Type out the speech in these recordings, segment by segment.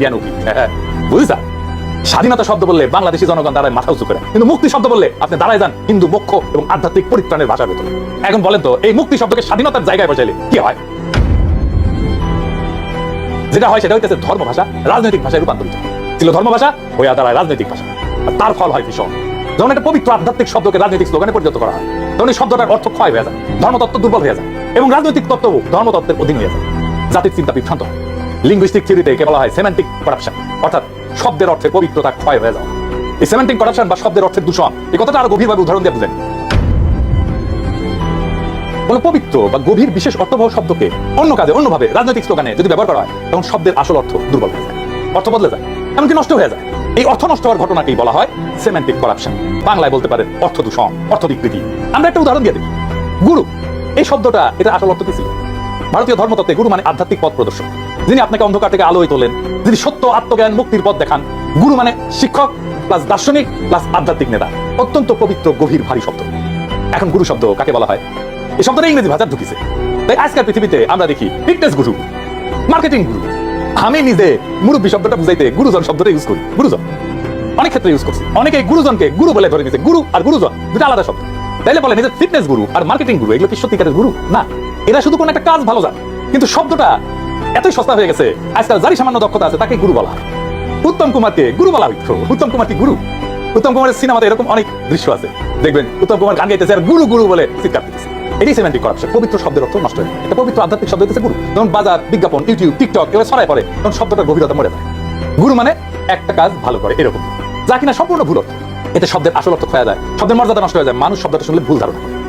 জ্ঞান উঠি বুঝছা স্বাধীনতা শব্দ বললে বাংলাদেশি জনগণ দাঁড়ায় মাথা উঁচু করে। কিন্তু মুক্তি শব্দ বললে আপনি দাঁড়ায় যান হিন্দু, মোক্ষ এবং আধ্যাত্মিক পরিত্রাণের ভাষার ভেতরে। এখন বলেন তো, এই মুক্তি শব্দকে স্বাধীনতার জায়গায় বসাইলে কি হয়? যেটা হয় সেটা হইতেছে ধর্ম ভাষা রাজনৈতিক ভাষায় রূপান্তরিত। ছিল ধর্ম ভাষা হইয়া দাঁড়ায় রাজনৈতিক ভাষা। আর তার ফল হয় ভীষণ যখন একটা পবিত্র আধ্যাত্মিক শব্দকে রাজনৈতিক স্লোগানে পরিণত করা হয় তখন এই শব্দটার অর্থ ক্ষয় হয়ে যায়, ধর্মতত্ত্ব দুর্বল হয়ে যায় এবং রাজনৈতিক তত্ত্ব ধর্মতত্ত্বের অধীন হয়ে যায়। জাতির চিন্তা বিভ্রান্ত হয়। লিঙ্গুইস্টিক থিওরিতে একে বলা হয় সেমান্টিক করাপশন অর্থাৎ শব্দের অর্থের পবিত্রতা ক্ষয় হয়ে যাওয়া। এই সেমান্টিক করাপশন বা শব্দের অর্থের দূষণ, এই কথাটা আরও গভীরভাবে উদাহরণ দিয়ে বুঝেন কোন পবিত্র বা গভীর বিশেষ অর্থবহ শব্দকে অন্য কাজে, অন্যভাবে রাজনৈতিক স্লোগানে যদি ব্যবহার করা হয়, তখন শব্দের আসল অর্থ দুর্বল হয়ে যায়, অর্থ বদলে যায়, এমনকি নষ্ট হয়ে যায়। এই অর্থ নষ্ট হওয়ার ঘটনাকেই বলা হয় সেমেন্টিক করাপশন বাংলায় বলতে পারেন অর্থ দূষণ অর্থ বিকৃতি। আমরা একটা উদাহরণ দিয়ে দিই গুরু, এই শব্দটা, এটা আসল অর্থ কি ছিল? ভারতীয় ধর্মতত্ত্বে গুরু মানে আধ্যাত্মিক পথ প্রদর্শক। যিনি আপনাকে অন্ধকার থেকে আলোয় তোলেন, যিনি সত্য, আত্মজ্ঞান, মুক্তির পথ দেখান, গুরু মানে শিক্ষক প্লাস দার্শনিক প্লাস আধ্যাত্মিক নেতা। অত্যন্ত পবিত্র, গভীর, ভারী শব্দ। এখন গুরু শব্দ কাকে বলা হয়? এই শব্দটা ইংরেজি ভাষার ঢুকিছে। তাই আজকাল পৃথিবীতে আমরা দেখি ফিটনেস গুরু মার্কেটিং গুরু আমি নিজে মুরব্বী শব্দটা বুঝাইতে গুরুজন শব্দটা ইউজ করি। গুরুজন। অনেক ক্ষেত্রে ইউজ করছি। অনেকে গুরুজনকে গুরু বলে ধরে নিছে। গুরু আর গুরুজন দুটো আলাদা শব্দ। তাইলে বলে নিজের ফিটনেস গুরু আর মার্কেটিং গুরু এগুলো কি সত্যিকারের গুরু না। এরা শুধু কোন একটা কাজ ভালো জানে। কিন্তু শব্দটা এতই সস্তা হয়ে গেছে আজকাল যারই সামান্য দক্ষতা আছে, তাকে গুরু বলা উত্তম কুমারকে গুরু বলা হইতো উত্তম কুমার কি গুরু? উত্তম কুমারের সিনেমাতে এরকম অনেক দৃশ্য আছে। দেখবেন, উত্তম কুমার গান গাইতেছে আর গুরু গুরু বলে চিৎকার দিতেছে। এটাই সেমেন্টিক করাপশন পবিত্র শব্দের অর্থ নষ্ট হয়ে এটা পবিত্র আধ্যাত্মিক শব্দ হচ্ছে গুরু। যখন বাজার, বিজ্ঞাপন ইউটিউব টিকটক এবার ছড়ায় পড়ে, তখন শব্দটার গভীরতা মরে যায়। গুরু মানে একটা কাজ ভালো করে, এরকম। যা কিনা সম্পূর্ণ ভুল অর্থ। এতে শব্দের আসল অর্থ ক্ষয়া যায়। শব্দের মর্যাদা নষ্ট হয়ে যায়। মানুষ শব্দটা শুনলে ভুল ধারণা করে।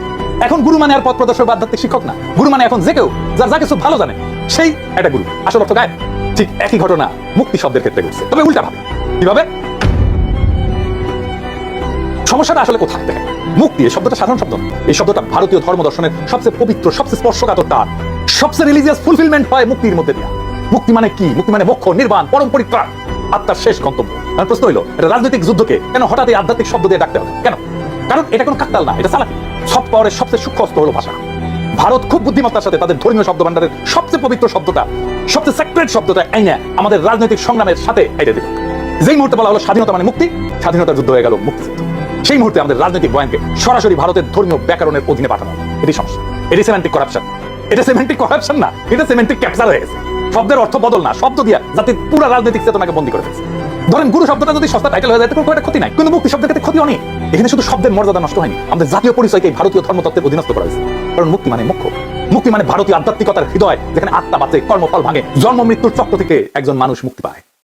এখন গুরু মানে আর পথ প্রদর্শক বা আধ্যাত্মিক শিক্ষক না। গুরু মানে এখন যে কেউ যার যা কিছু ভালো জানে, সেই একটা গুরু। আসল অর্থ গায়ে ঠিক একই ঘটনা মুক্তি শব্দের ক্ষেত্রে ঘটছে। তবে উল্টা ভাবে। কীভাবে? সমস্যাটা আসলে কোথায়? দেখেন, মুক্তি এই শব্দটা সাধারণ শব্দ এই শব্দটা ভারতীয় ধর্ম দর্শনের সবচেয়ে পবিত্র, সবচেয়ে স্পর্শকাতর তার। সবচেয়ে রিলিজিয়াস ফুলফিলমেন্ট হয় মুক্তির মধ্যে দিয়া। মুক্তি মানে কি? মুক্তি মানে মোক্ষ, নির্বাণ, পরম পরিত্রাণ। আত্মার শেষ গন্তব্য। প্রশ্ন হইল, এটা রাজনৈতিক যুদ্ধকে কেন হঠাৎ আধ্যাত্মিক শব্দ দিয়ে ডাকতে হবে? কেন? কারণ এটা কোনো কাকতাল না, এটা চালাকি সফট পাওয়ারের সবচেয়ে সূক্ষ্ম অস্ত্র হলো ভাষা। ভারত খুব বুদ্ধিমত্তার সাথে তাদের ধর্মীয় শব্দ ভান্ডারের সবচেয়ে পবিত্র শব্দটা, সবচেয়ে সেক্রেট শব্দটা এনে আমাদের রাজনৈতিক সংগ্রামের সাথে আইডে দিল। যেই মুহূর্তে বলা হলো স্বাধীনতা মানে মুক্তি, স্বাধীনতার যুদ্ধ হয়ে গেল মুক্তিযুদ্ধ। সেই মুহূর্তে আমাদের রাজনৈতিক বয়ানকে সরাসরি ভারতের ধর্মীয় ব্যাকরণের অধীনে পাঠানো এটি সমস্যা। এটি সেমেন্টিক করাপশন এটা সেমেন্টিক করাপশন না, এটা সেমেন্টিক ক্যাপচার হয়ে গেছে। শব্দের অর্থ বদল না, শব্দ দিয়া জাতির পুরো রাজনৈতিক চেতনাকে বন্দী করে ফেলছে। ধরেন গুরু শব্দটা যদি সস্তা টাইটেল হয়ে যায় তো কোনো ক্ষতি নাই। কিন্তু মুক্তি শব্দের ক্ষেত্রে ক্ষতি অনেক এখানে শুধু শব্দের মর্যাদা নষ্ট হয়নি, আমাদের জাতীয় পরিচয়কে ভারতীয় ধর্মতত্ত্বের অধীনস্থ করা হয়েছে। কারণ মুক্তি মানে মুখ্য। মুক্তি মানে ভারতীয় আধ্যাত্মিকতার হৃদয়, যেখানে আত্মা বাঁচে, কর্মফল ভাঙে, জন্ম, মৃত্যুর চক্র থেকে একজন মানুষ মুক্তি পায়।